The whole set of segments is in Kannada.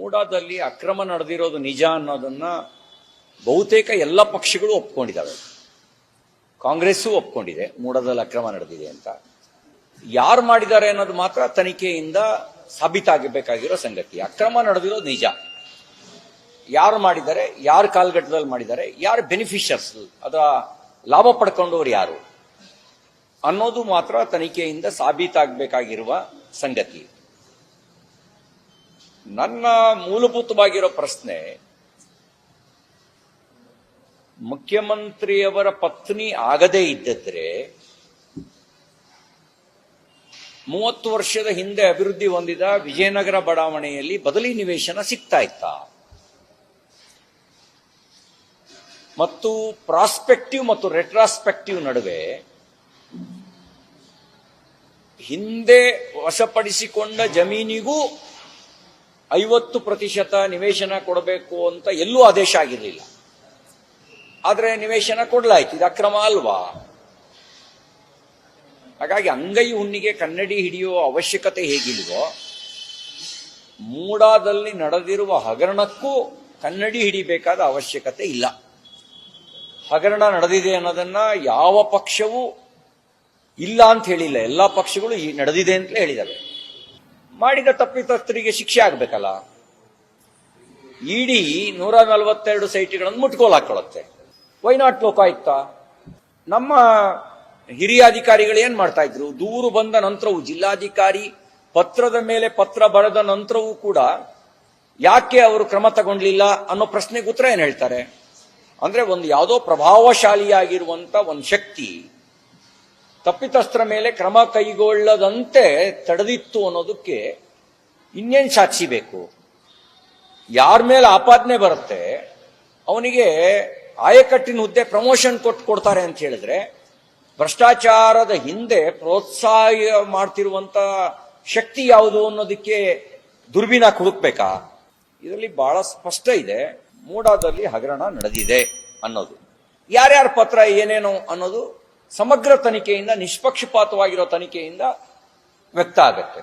ಮೂಡಾದಲ್ಲಿ ಅಕ್ರಮ ನಡೆದಿರೋದು ನಿಜ ಅನ್ನೋದನ್ನ ಬಹುತೇಕ ಎಲ್ಲ ಪಕ್ಷಗಳು ಒಪ್ಕೊಂಡಿದ್ದಾವೆ. ಕಾಂಗ್ರೆಸ್ಸು ಒಪ್ಕೊಂಡಿದೆ, ಮೂಡಾದಲ್ಲಿ ಅಕ್ರಮ ನಡೆದಿದೆ ಅಂತ. ಯಾರು ಮಾಡಿದ್ದಾರೆ ಅನ್ನೋದು ಮಾತ್ರ ತನಿಖೆಯಿಂದ ಸಾಬೀತಾಗಬೇಕಾಗಿರೋ ಸಂಗತಿ. ಅಕ್ರಮ ನಡೆದಿರೋದು ನಿಜ. ಯಾರು ಮಾಡಿದ್ದಾರೆ, ಯಾರು ಕಾಲ್ಗಟ್ಟದಲ್ಲಿ ಮಾಡಿದ್ದಾರೆ, ಯಾರು ಬೆನಿಫಿಷರ್ಸ್ ಅದರ ಲಾಭ ಪಡ್ಕೊಂಡವ್ರು ಯಾರು ಅನ್ನೋದು ಮಾತ್ರ ತನಿಖೆಯಿಂದ ಸಾಬೀತಾಗಬೇಕಾಗಿರುವ ಸಂಗತಿ. ನನ್ನ ಮೂಲಭೂತವಾಗಿರೋ ಪ್ರಶ್ನೆ, ಮುಖ್ಯಮಂತ್ರಿಯವರ ಪತ್ನಿ ಆಗದೇ ಇದ್ದಿದ್ರೆ ಮೂವತ್ತು ವರ್ಷದ ಹಿಂದೆ ಅಭಿವೃದ್ಧಿ ಹೊಂದಿದ ವಿಜಯನಗರ ಬಡಾವಣೆಯಲ್ಲಿ ಬದಲಿ ನಿವೇಶನ ಸಿಗ್ತಾ ಇತ್ತ. ಮತ್ತು ಪ್ರಾಸ್ಪೆಕ್ಟಿವ್ ಮತ್ತು ರೆಟ್ರಾಸ್ಪೆಕ್ಟಿವ್ ನಡುವೆ ಹಿಂದೆ ವಶಪಡಿಸಿಕೊಂಡ ಜಮೀನಿಗೂ ಐವತ್ತು ಪ್ರತಿಶತ ನಿವೇಶನ ಕೊಡಬೇಕು ಅಂತ ಎಲ್ಲೂ ಆದೇಶ ಆಗಿರಲಿಲ್ಲ. ಆದರೆ ನಿವೇಶನ ಕೊಡಲಾಯ್ತು. ಇದು ಅಕ್ರಮ ಅಲ್ವಾ? ಹಾಗಾಗಿ ಅಂಗೈ ಹುಣ್ಣಿಗೆ ಕನ್ನಡಿ ಹಿಡಿಯುವ ಅವಶ್ಯಕತೆ ಹೇಗಿಲ್ವೋ, ಮೂಡಾದಲ್ಲಿ ನಡೆದಿರುವ ಹಗರಣಕ್ಕೂ ಕನ್ನಡಿ ಹಿಡಿಬೇಕಾದ ಅವಶ್ಯಕತೆ ಇಲ್ಲ. ಹಗರಣ ನಡೆದಿದೆ ಅನ್ನೋದನ್ನ ಯಾವ ಪಕ್ಷವೂ ಇಲ್ಲ ಅಂತ ಹೇಳಿಲ್ಲ. ಎಲ್ಲ ಪಕ್ಷಗಳು ನಡೆದಿದೆ ಅಂತಲೇ ಹೇಳಿದಾವೆ ಮಾಡಿದ ತಪ್ಪಿತಸ್ಥರಿಗೆ ಶಿಕ್ಷೆ ಆಗ್ಬೇಕಲ್ಲ? ಇಡೀ ನೂರ ನಲವತ್ತೆರಡು ಸೈಟ್ಗಳನ್ನು ಮುಟ್ಕೋಲ್ ಹಾಕೊಳ್ಳುತ್ತೆ ವೈನಾಟ್ ಲೋಕಾಯುಕ್ತ? ನಮ್ಮ ಹಿರಿಯ ಅಧಿಕಾರಿಗಳು ಏನ್ ಮಾಡ್ತಾ ಇದ್ರು? ದೂರು ಬಂದ ನಂತರವೂ, ಜಿಲ್ಲಾಧಿಕಾರಿ ಪತ್ರದ ಮೇಲೆ ಪತ್ರ ಬರೆದ ನಂತರವೂ ಕೂಡ ಯಾಕೆ ಅವರು ಕ್ರಮ ತಗೊಂಡ್ಲಿಲ್ಲ ಅನ್ನೋ ಪ್ರಶ್ನೆಗೆ ಉತ್ತರ ಏನ್ ಹೇಳ್ತಾರೆ? ಅಂದ್ರೆ ಒಂದು ಯಾವುದೋ ಪ್ರಭಾವಶಾಲಿಯಾಗಿರುವಂತ ಒಂದು ಶಕ್ತಿ ತಪ್ಪಿತಸ್ಥರ ಮೇಲೆ ಕ್ರಮ ಕೈಗೊಳ್ಳದಂತೆ ತಡೆದಿತ್ತು ಅನ್ನೋದಕ್ಕೆ ಇನ್ನೇನ್ ಸಾಕ್ಷಿ ಬೇಕು? ಯಾರ ಮೇಲೆ ಆಪಾದನೆ ಬರುತ್ತೆ, ಅವನಿಗೆ ಆಯಕಟ್ಟಿನ ಹುದ್ದೆ ಪ್ರಮೋಷನ್ ಕೊಟ್ಟು ಕೊಡ್ತಾರೆ ಅಂತ ಹೇಳಿದ್ರೆ, ಭ್ರಷ್ಟಾಚಾರದ ಹಿಂದೆ ಪ್ರೋತ್ಸಾಹ ಮಾಡ್ತಿರುವಂತ ಶಕ್ತಿ ಯಾವುದು ಅನ್ನೋದಕ್ಕೆ ದುರ್ಬಿನ ಹುಡುಕ್ಬೇಕಾ? ಇದರಲ್ಲಿ ಬಹಳ ಸ್ಪಷ್ಟ ಇದೆ. ಮೂಡಾದಲ್ಲಿ ಹಗರಣ ನಡೆದಿದೆ ಅನ್ನೋದು. ಯಾರ್ಯಾರ ಪತ್ರ ಏನೇನು ಅನ್ನೋದು ಸಮಗ್ರ ತನಿಖೆಯಿಂದ ನಿಷ್ಪಕ್ಷಪಾತವಾಗಿರೋ ತನಿಖೆಯಿಂದ ವ್ಯಕ್ತ ಆಗುತ್ತೆ.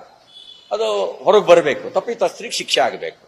ಅದು ಹೊರಗೆ ಬರಬೇಕು. ತಪ್ಪಿತಸ್ಥರಿಗೆ ಶಿಕ್ಷೆ ಆಗಬೇಕು.